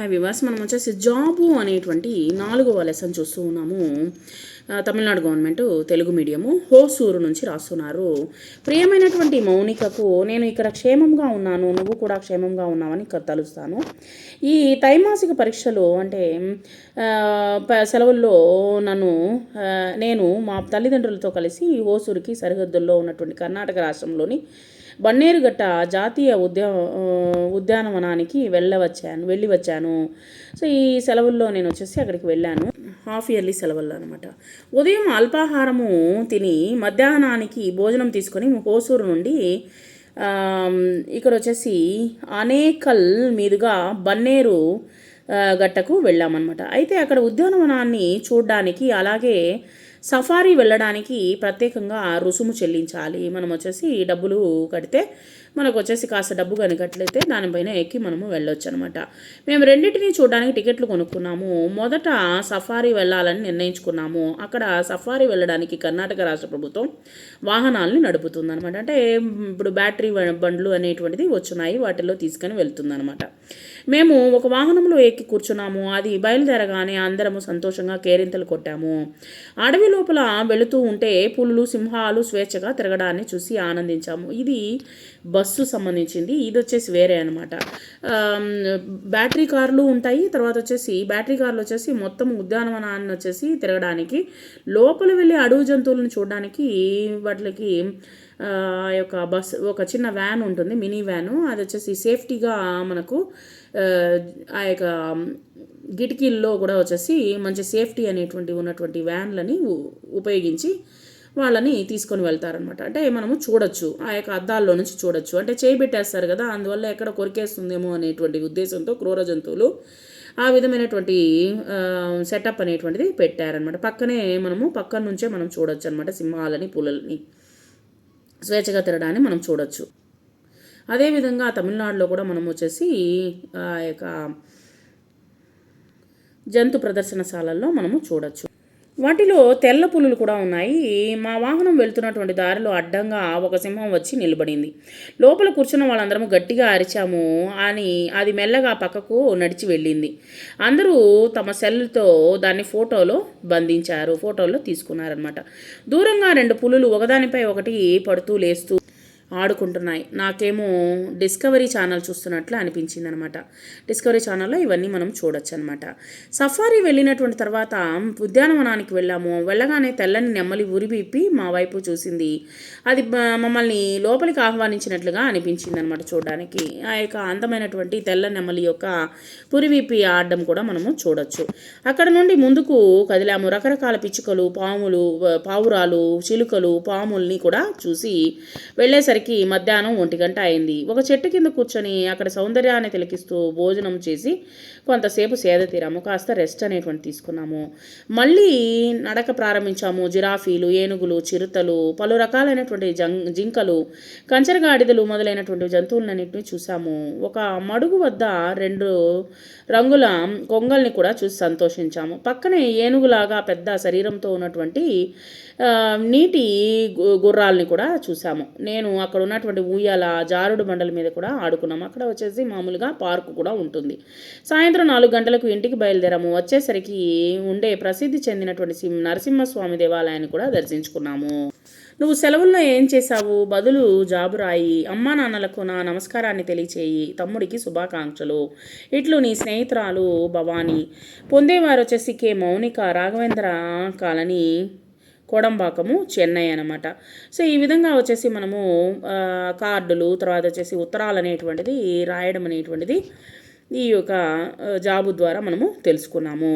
High వివాస్ మనం వచ్చేసి job అనేటువంటి నాలుగవ లెసన్ చూస్తూ ఉన్నాము. తమిళనాడు గవర్నమెంట్ తెలుగు మీడియము హోసూరు నుంచి రాస్తున్నారు. ప్రియమైనటువంటి మౌనికకు నేను ఇక్కడ క్షేమంగా ఉన్నాను నువ్వు కూడా క్షేమంగా ఉన్నావని క- తలుస్తాను. ఈ త్రైమాసిక పరీక్షలు అంటే ప- సెలవుల్లో నన్ను నేను మా తల్లిదండ్రులతో కలిసి హోసూరుకి సరిహద్దుల్లో ఉన్నటువంటి కర్ణాటక రాష్ట్రంలోని బన్నేరుగట్ట జాతీయ ఉద్యా ఉద్యానవనానికి వెళ్ళవచ్చాను వెళ్ళి వచ్చాను సో ఈ సెలవుల్లో నేను వచ్చేసి అక్కడికి వెళ్ళాను. హాఫ్ ఇయర్లీ సెలవుల్లో అనమాట ఉదయం అల్పాహారము తిని మధ్యాహ్నానికి భోజనం తీసుకొని హోసూరు నుండి ఇక్కడ వచ్చేసి అనేకల్ మీదుగా బన్నేరు గట్టకు వెళ్ళామన్నమాట. అయితే అక్కడ ఉద్యానవనాన్ని చూడడానికి అలాగే సఫారీ వెళ్ళడానికి ప్రత్యేకంగా రుసుము చెల్లించాలి. మనం వచ్చేసి డబ్బులు కడితే మనకు వచ్చేసి కాస్త డబ్బు కనుకట్లయితే దానిపైన ఎక్కి మనము వెళ్ళొచ్చు అనమాట మేము రెండింటిని చూడడానికి టికెట్లు కొనుక్కున్నాము. మొదట సఫారీ వెళ్ళాలని నిర్ణయించుకున్నాము. అక్కడ సఫారీ వెళ్ళడానికి కర్ణాటక రాష్ట్ర ప్రభుత్వం వాహనాలని నడుపుతుంది అనమాట అంటే ఇప్పుడు బ్యాటరీ బండ్లు అనేటువంటిది వచ్చున్నాయి. వాటిల్లో తీసుకొని వెళ్తుందన్నమాట మేము ఒక వాహనంలో ఎక్కి కూర్చున్నాము. అది బయలుదేరగానే అందరము సంతోషంగా కేరింతలు కొట్టాము. అడవి లోపల వెళుతూ ఉంటే పులులు సింహాలు స్వేచ్ఛగా తిరగడాన్ని చూసి ఆనందించాము. ఇది బస్సు సంబంధించింది. ఇది వచ్చేసి వేరే అనమాట బ్యాటరీ కార్లు ఉంటాయి. తర్వాత వచ్చేసి బ్యాటరీ కార్లు వచ్చేసి మొత్తం ఉద్యానవనాన్ని వచ్చేసి తిరగడానికి లోపల వెళ్ళి అడవి జంతువులను చూడడానికి వాటికి ఆ యొక్క బస్ ఒక చిన్న వ్యాన్ ఉంటుంది మినీ వ్యాను. అది వచ్చేసి సేఫ్టీగా మనకు ఆ, యొక్క కిటికీల్లో కూడా వచ్చేసి మంచి సేఫ్టీ అనేటువంటి ఉన్నటువంటి వ్యాన్లని ఉపయోగించి వాళ్ళని తీసుకొని వెళ్తారనమాట అంటే మనము చూడొచ్చు ఆ యొక్క అద్దాల్లో నుంచి చూడొచ్చు. అంటే చేయి పెట్టేస్తారు కదా అందువల్ల ఎక్కడ కొరికేస్తుందేమో అనేటువంటి ఉద్దేశంతో క్రూర జంతువులు ఆ విధమైనటువంటి సెటప్ అనేటువంటిది పెట్టారనమాట పక్కనే మనము పక్కన నుంచే మనం చూడొచ్చు అనమాట సింహాలని పులులని. స్వేచ్ఛగా తిరగడాన్ని మనం చూడొచ్చు. అదేవిధంగా తమిళనాడులో కూడా మనం వచ్చేసి ఆ యొక్క జంతు ప్రదర్శనశాలల్లో మనము చూడొచ్చు. వాటిలో తెల్ల పులులు కూడా ఉన్నాయి. మా వాహనం వెళ్తున్నటువంటి దారిలో అడ్డంగా ఒక సింహం వచ్చి నిలబడింది. లోపల కూర్చున్న వాళ్ళందరము గట్టిగా అరిచాము అని అది మెల్లగా పక్కకు నడిచి వెళ్ళింది. అందరూ తమ సెల్తో దాన్ని ఫోటోలో బంధించారు ఫోటోలో తీసుకున్నారనమాట దూరంగా రెండు పులులు ఒకదానిపై ఒకటి పడుతూ లేస్తూ ఆడుకుంటున్నాయి. నాకేమో డిస్కవరీ ఛానల్ చూస్తున్నట్లు అనిపించింది అనమాట డిస్కవరీ ఛానల్లో ఇవన్నీ మనం చూడొచ్చు అనమాట సఫారీ వెళ్ళినటువంటి తర్వాత ఉద్యానవనానికి వెళ్ళాము. వెళ్ళగానే తెల్లని నెమ్మలి ఉరిబీపి మా వైపు చూసింది. అది మమ్మల్ని లోపలికి ఆహ్వానించినట్లుగా అనిపించింది అనమాట చూడడానికి. ఆ యొక్క అందమైనటువంటి తెల్ల నెమ్మలి యొక్క పురివీపి ఆడడం కూడా మనము చూడొచ్చు. అక్కడ నుండి ముందుకు కదిలాము. రకరకాల పిచ్చుకలు పాములు పావురాలు చిలుకలు పాముల్ని కూడా చూసి వెళ్ళేసరికి మధ్యాహ్నం ఒంటి గంట అయింది. ఒక చెట్టు కింద కూర్చొని అక్కడ సౌందర్యాన్ని తిలకిస్తూ భోజనం చేసి కొంతసేపు సేద తీరాము. కాస్త రెస్ట్ అనేటువంటి తీసుకున్నాము. మళ్ళీ నడక ప్రారంభించాము. జిరాఫీలు ఏనుగులు చిరుతలు పలు రకాలైనటువంటి జం జింకలు కంచరగాడిదలు మొదలైనటువంటి జంతువులన్నింటినీ చూసాము ఒక మడుగు వద్ద రెండు రంగుల కొంగల్ని కూడా చూసి సంతోషించాము. పక్కనే ఏనుగులాగా పెద్ద శరీరంతో ఉన్నటువంటి నీటి గుర్రాల్ని గుర్రాలని కూడా చూసాము నేను అక్కడ ఉన్నటువంటి ఉయ్యాల జారుడు బండల మీద కూడా ఆడుకున్నాము. అక్కడ వచ్చేసి మామూలుగా పార్క్ కూడా ఉంటుంది. సాయంత్రం నాలుగు గంటలకు ఇంటికి బయలుదేరాము. వచ్చేసరికి ఉండే ప్రసిద్ధి చెందినటువంటి నరసింహస్వామి దేవాలయాన్ని కూడా దర్శించుకున్నాము. నువ్వు సెలవుల్లో ఏం చేశావు? బదులు జాబు రాయి. అమ్మా నాన్నలకు నా నమస్కారాన్ని తెలియచేయి. తమ్ముడికి శుభాకాంక్షలు. ఇట్లు నీ స్నేహితురాలు భవానీ. పొందేవారు వచ్చేసి కే. మౌనిక రాఘవేంద్ర కాలనీ కోడంబాకము చెన్నై అనమాట సో ఈ విధంగా వచ్చేసి మనము కార్డులు తర్వాత వచ్చేసి ఉత్తరాలు అనేటువంటిది రాయడం అనేటువంటిది ఈ యొక్క జాబు ద్వారా మనము తెలుసుకున్నాము.